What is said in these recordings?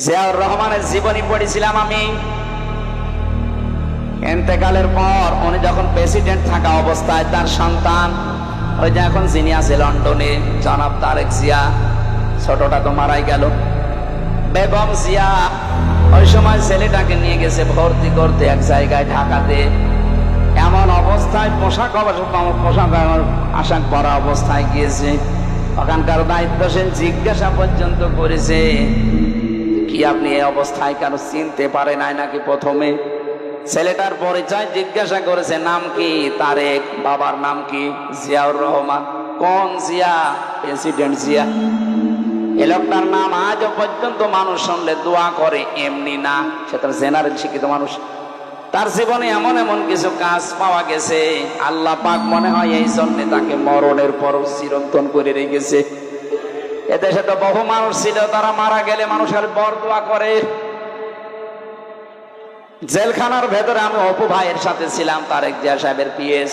জিয়াউর রহমানের জীবনী পড়েছিলাম আমি। এতেকালের পর উনি যখন প্রেসিডেন্ট থাকা অবস্থায় তার সন্তান, ওই যে এখন যিনি আছে লন্ডনে, জনাব তারেক জিয়া, ছোটটা তো মারাই গেল। বেগম জিয়া ওই সময় ছেলেটাকে নিয়ে গেছে ভর্তি করতে এক জায়গায় ঢাকাতে। এমন অবস্থায় পোশাক পোশাক আশাক পরা অবস্থায় গিয়েছে। ওখানকার দায়িত্বশীল জিজ্ঞাসা পর্যন্ত করেছে কি আপনি এই অবস্থায় কেন চিনতে পারে নাই নাকি প্রথমে? ছেলেটার পরিচয় জিজ্ঞাসা করেছে, নাম কি? তারেক বাবার নাম কি? জিয়াউর রহমান। কোন জিয়া? প্রেসিডেন্ট জিয়া। এ লোকটার নাম আজও পর্যন্ত মানুষ শুনলে দোয়া করে, এমনি না। সে তার জেনারেল শিক্ষিত মানুষ। তার জীবনে এমন এমন কিছু কাজ পাওয়া গেছে। আল্লাহ পাক মনে হয় এই জন্যে তাকে মরণের পর চিরন্তন করে রেখেছে। এদেশে তো বহু মানুষ ছিল, তারা মারা গেলে মানুষের বর দোয়া করে। জেলখানার ভেতরে আমি অপু ভাইয়ের সাথে ছিলাম, তারেক জিয়া সাহেবের পিএস।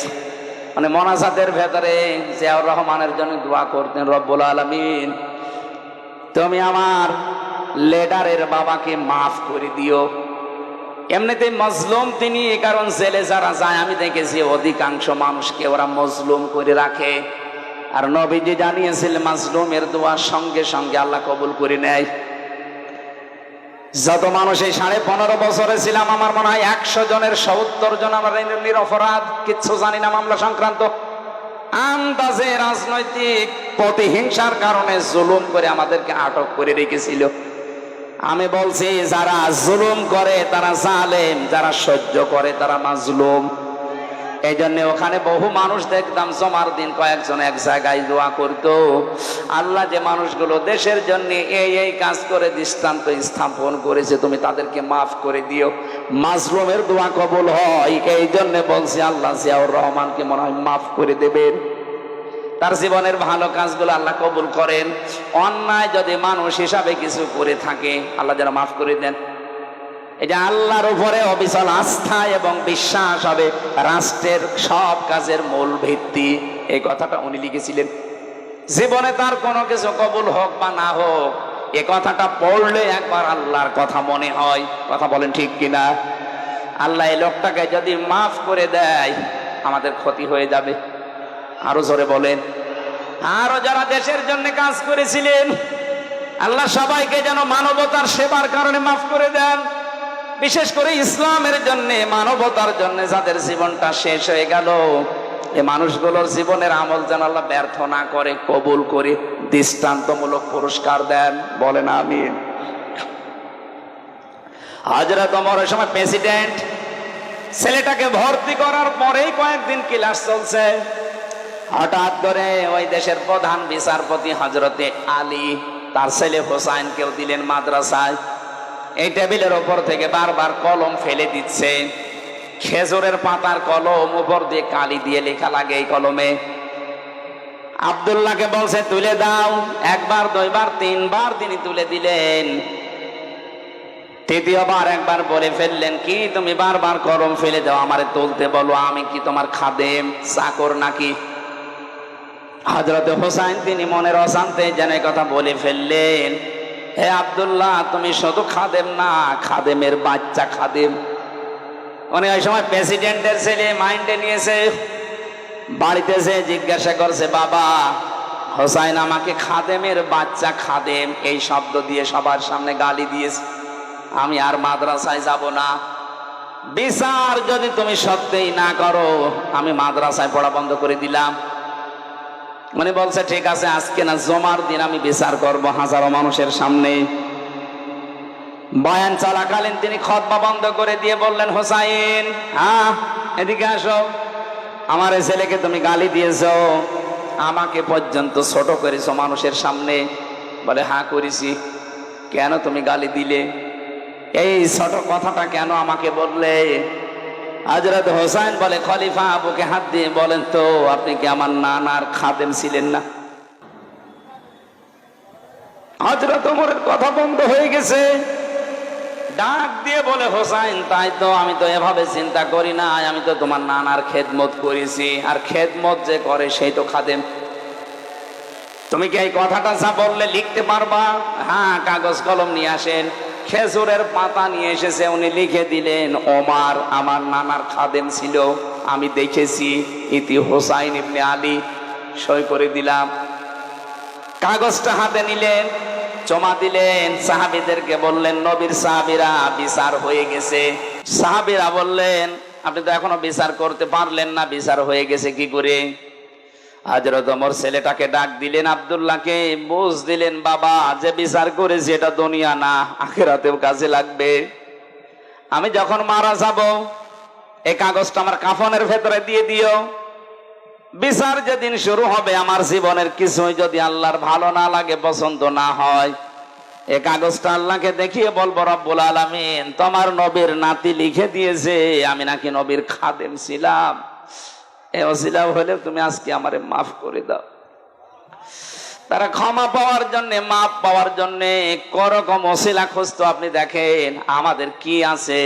মানে মনাজাতের ভেতরে জিয়াউর রহমানের জন্য দোয়া করতেন, রব্বুল আলমিন, তুমি আমার লেডারের বাবাকে মাফ করে দিও। এমনিতে মজলুম তিনি, এ কারণ জেলে যারা যায়, আমি দেখেছি অধিকাংশ মানুষকে ওরা মজলুম করে রাখে। আর নবীজি জানিয়েছিল, মাজলুমের দোয়ার সঙ্গে সঙ্গে আল্লাহ কবুল করে নেয়। যত মানুষ এই সাড়ে পনেরো বছরে ছিলাম, আমার মনে হয় একশো জনের সত্তর জন আমার অপরাধ কিচ্ছু জানি না মামলা সংক্রান্ত। আন্দাজে রাজনৈতিক প্রতিহিংসার কারণে জুলুম করে আমাদেরকে আটক করে রেখেছিল। আমি বলছি, যারা জুলুম করে তারা জালেম, যারা সহ্য করে তারা মাজলুম। এই জন্য ওখানে বহু মানুষ দেখতাম জমার দিন কয়েকজন এক জায়গায় দোয়া করতো। আল্লাহ যে মানুষগুলো দেশের জন্য এই এই কাজ করে দৃষ্টান্ত স্থাপন করেছে, তুমি তাদেরকে মাফ করে দিও। মাজলুমের দোয়া কবুল হয় এই জন্য বলছি আল্লাহ জিয়াউর রহমানকে মনে হয় মাফ করে দেবেন। তার জীবনের ভালো কাজগুলো আল্লাহ কবুল করেন। অন্যায় যদি মানুষ হিসাবে কিছু করে থাকে, আল্লাহ যেন মাফ করে দেন। এটা আল্লাহর উপরে অবিচল আস্থা এবং বিশ্বাস হবে, রাষ্ট্রের সব কাজের মূল ভিত্তি। এই কথাটা উনি লিখেছিলেন। জীবনে তার কোনো কিছু কবুল হোক বা না হোক, এ কথাটা পড়লে একবার আল্লাহর কথা মনে হয়। কথা বলেন ঠিক কিনা? আল্লাহ এই লোকটাকে যদি মাফ করে দেয়, আমাদের ক্ষতি হয়ে যাবে। আরও জোরে বলেন। আরও যারা দেশের জন্য কাজ করেছিলেন, আল্লাহ সবাইকে যেন মানবতার সেবার কারণে মাফ করে দেন। বিশেষ করে ইসলামের জন্য, মানবতার জন্য যাদের জীবনটা শেষ হয়ে গেল, এ মানুষগুলোর জীবনের আমল যেন আল্লাহ ব্যর্থ না করে, কবুল করে, দৃষ্টান্তমূলক পুরস্কার দেন। বলেন আমি হাজরত অমরের সময় প্রেসিডেন্ট, ছেলেটাকে ভর্তি করার পরেই কয়েকদিন ক্লাস চলছে। হঠাৎ করে ওই দেশের প্রধান বিচারপতি হজরতে আলী, তার ছেলে হোসাইনকেও দিলেন মাদ্রাসায়। এই টেবিলের ওপর থেকে বারবার কলম ফেলে দিচ্ছে। খেজুরের পাতার কলম উপর দিয়ে কালি দিয়ে লেখা লাগে এই কলমে। আবদুল্লাহকে বলছে, তুলে দাও। একবার, দুইবার, তিনবার তিনি তুলে দিলেন। তৃতীয়বার একবার বলে ফেললেন, কি তুমি বারবার কলম ফেলে দাও, আমারে তুলতে বলো, আমি কি তোমার খাদেম, চাকর নাকি? হজরত হোসাইন তিনি মনের অশান্তে যেন কথা বলে ফেললেন। হে আবদুল্লাহ, তুমি শুধু খাদেম না, খাদেমের বাচ্চা খাদেম। উনি ওই সময় প্রেসিডেন্টের ছেলে মাইন্ডে নিয়েছে। বাড়িতে যে জিজ্ঞাসা করছে, বাবা, হোসাইন আমাকে খাদেমের বাচ্চা খাদেম। এই শব্দ দিয়ে সবার সামনে গালি দিয়েছে। আমি আর মাদ্রাসায় যাব না। বিচার যদি তুমি সত্যিই না করো, আমি মাদ্রাসায় পড়া বন্ধ করে দিলাম। মানে বলছে, ঠিক আছে, আজকে না জমার দিন আমি বিচার করব হাজারো মানুষের সামনে। বয়ান চলাকালীন তিনি খতবা বন্ধ করে দিয়ে বললেন, হোসাইন হ্যাঁ এদিকে আসো। আমার ছেলেকে তুমি গালি দিয়েছ। আমাকে পর্যন্ত ছোট করেছ মানুষের সামনে। বলে হ্যাঁ করেছি। কেন তুমি গালি দিলে? এই ছোট কথাটা কেন আমাকে বললে? হজরত হোসাইন বলে, খলিফা বুকে হাত দিয়ে বলেন, তো আপনি কি আমার নানার খাদেম ছিলেন না? হজরত ওমরের কথা বন্ধ হয়ে গেছে। ডাক দিয়ে বলে, হোসাইন, তাই তো আমি তো এভাবে চিন্তা করি না আমি তো তোমার নানার খেদমত করেছি। আর খেদমত যে করে সেই তো খাদেম। তুমি কি এই কথাটা যা বললে লিখতে পারবা? হ্যাঁ কাগজ কলম নিয়ে আসেন। খেজুরের পাতা নিয়ে এসেছে, উনি লিখে দিলেন, ওমার আমার নানার খাদেম ছিল, আমি দেখেছি, ইতি হোসাইন ইবনে আলী। সই করে দিলাম। কাগজটা হাতে নিলেন, জমা দিলেন, সাহাবিদেরকে বললেন, নবীর সাহাবিরা বিচার হয়ে গেছে। সাহাবিরা বললেন, আপনি তো এখনও বিচার করতে পারলেন না, বিচার হয়ে গেছে কি করে? হাজরত ওমর ছেলেটাকে ডাক দিলেন, আবদুল্লাহকে বুঝ দিলেন বাবা, যে বিচার করেছি এটা দুনিয়া না, আখেরাতেও কাজে লাগবে। আমি যখন মারা যাব, এই কাগজটা আমার কাফনের ভেতরে দিয়ে দিও। বিচার যেদিন শুরু হবে, আমার জীবনের কিছুই যদি আল্লাহর ভালো না লাগে, পছন্দ না হয়, এ কাগজটা আল্লাহকে দেখিয়ে বলব, রব্বুল আলামিন, তোমার নবীর নাতি লিখে দিয়েছে, আমি নাকি নবীর খাদেম ছিলাম। এ অজিলা হলে তুমি আজকে আমার মাফ করে দাও। তারা ক্ষমা পাওয়ার জন্য, মাফ পাওয়ার জন্য করকম অশিলা খুঁজতো আপনি দেখেন, আমাদের কি আছে?